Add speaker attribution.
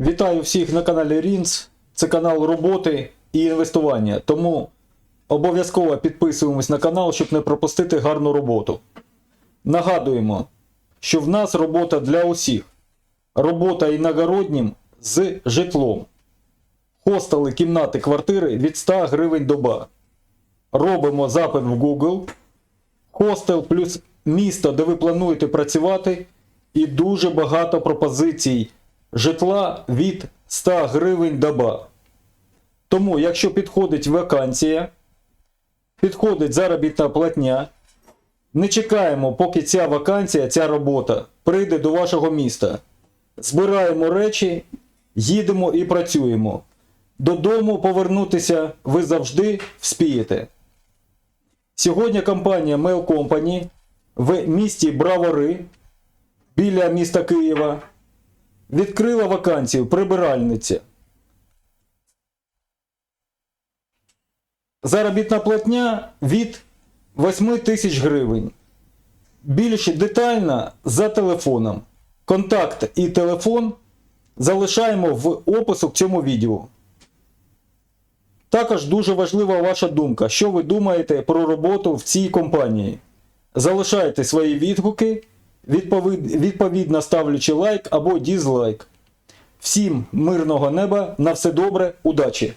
Speaker 1: Вітаю всіх на каналі Рінц. Це канал роботи і інвестування. Тому обов'язково підписуємось на канал, щоб не пропустити гарну роботу. Нагадуємо, що в нас робота для усіх. Робота іногороднім з житлом. Хостели, кімнати, квартири від 100 гривень доба. Робимо запит в Google. Хостел плюс місто, де ви плануєте працювати, і дуже багато пропозицій житла від 100 гривень доба. Тому, якщо підходить вакансія, підходить заробітна платня, не чекаємо, поки ця вакансія, ця робота прийде до вашого міста. Збираємо речі, їдемо і працюємо. Додому повернутися ви завжди вспієте. Сьогодні компанія Mail Company в місті Бравари біля міста Києва відкрила вакансію прибиральниця. Заробітна платня від 8 тисяч гривень. Більш детально за телефоном. Контакт і телефон залишаємо в опису к цьому відео. Також дуже важлива ваша думка, що ви думаєте про роботу в цій компанії. Залишайте свої відгуки, відповідно ставлячи лайк або дізлайк. Всім мирного неба, на все добре, удачі!